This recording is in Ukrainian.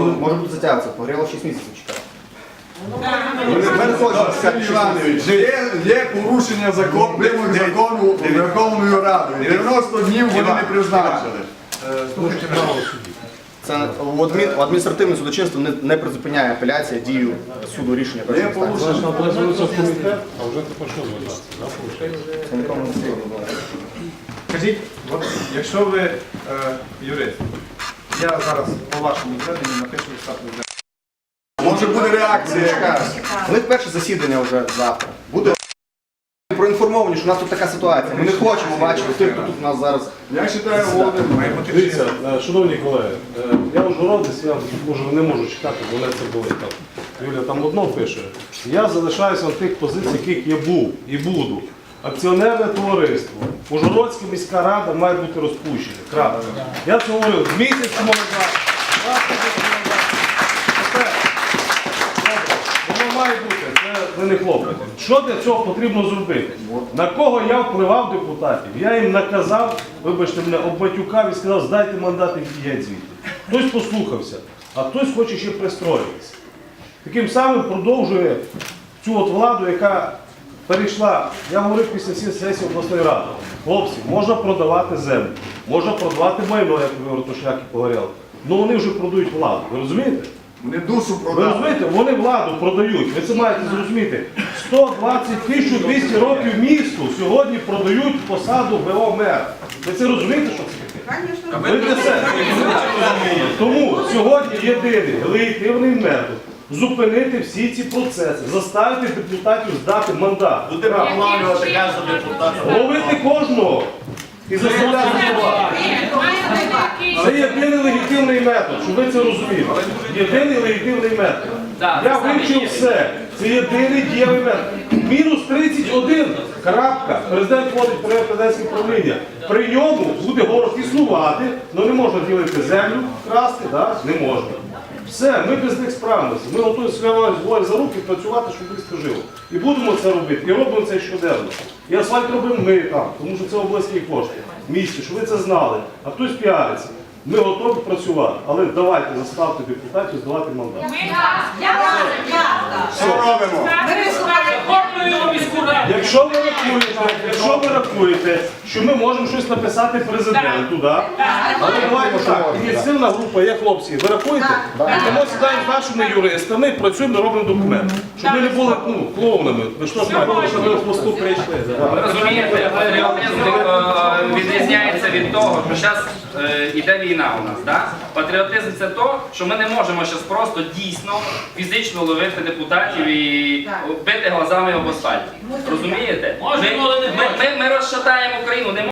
Ну, може бути затягатися, погріло 6 місяців чекати. Ми Ми не хочемо Сергій чекати 6 Іванович, місяців. є, є порушення закону, вимог закону Верховною Радою. 90 днів вони не призначили. Це в адмін- в адміністративне судочинство не, не призупиняє апеляція дію суду рішення Є першої інстанції. порушення. Можна образується в комітет, а вже тепер що звертатися? да, виходить? Це нікому не потрібно. Скажіть, от, якщо ви е, юрист, я зараз по вашому зверненню напишу статус Може буде реакція якась. У них перше засідання вже завтра. Буде проінформовані, що у нас тут така ситуація. Ми не хочемо бачити тих, хто тут у нас зараз. Я вважаю, Володимир. Дивіться, е, шановні колеги, е, я ужгородець, я може не можу читати, бо мене це болить там. Юля там одно пише. Я залишаюся на тих позиціях, яких я був і буду. Акціонерне товариство, Ужгородська міська рада має бути розпущена. Крапка. Я це говорив місяць тому назад. Воно має бути, це ви не хлопайте. Що для цього потрібно зробити? На кого я впливав депутатів? Я їм наказав, вибачте мене, обматюкав і сказав, здайте мандат і геть звідти. Хтось послухався, а хтось хоче ще пристроїтися. Таким самим продовжує цю от владу, яка перейшла, я говорив після всіх сесій обласної ради. Хлопці, можна продавати землю, можна продавати майно, як ви Ротошляки поговорили. Ну вони вже продають владу. Ви розумієте? Вони душу Ви продали. розумієте, вони владу продають. Ви це маєте зрозуміти. 120 1200 років місту сьогодні продають посаду ВО мера. Ви це розумієте, що це таке? Ви для себе. Тому сьогодні єдиний легітимний метод зупинити всі ці процеси, заставити депутатів здати мандат. Будемо кожного депутата. Ловити кожного і заставляти слова. Це єдиний легітимний метод, щоб ви це розуміли. Єдиний легітимний метод. Я вивчив все. Це єдиний дієвий метод. Мінус 31. Крапка. Президент входить в президентське правління. При ньому буде город існувати, але не можна ділити землю, красти, да? не можна. Все, ми без них справимося. Ми готові свої за руки працювати, щоб їх жило. І будемо це робити. І робимо це щоденно. І асфальт робимо ми там, тому що це обласні кошти в місті, щоб ви це знали. А хтось піариться. Ми готові працювати, але давайте заставте депутатів здавати мандат. Що робимо? Якщо ви рахуєте, якщо ви рахуєте, що ми можемо щось написати президенту, да? але давайте так, ініціативна група, є хлопці, ви рахуєте? Тому сідаємо з нашими юристами, працюємо, робимо документ. Щоб ми не були ну, клоунами. Ви що ж маєте, щоб ви в хвосту прийшли? Ви розумієте, патріотизм е, відрізняється від того, що зараз йде війна у нас. Да? Патріотизм це то, що ми не можемо зараз просто дійсно фізично ловити депутатів і бити глазами об асфальті. Розумієте? Ми, ми, ми, ми розшатаємо Україну. Не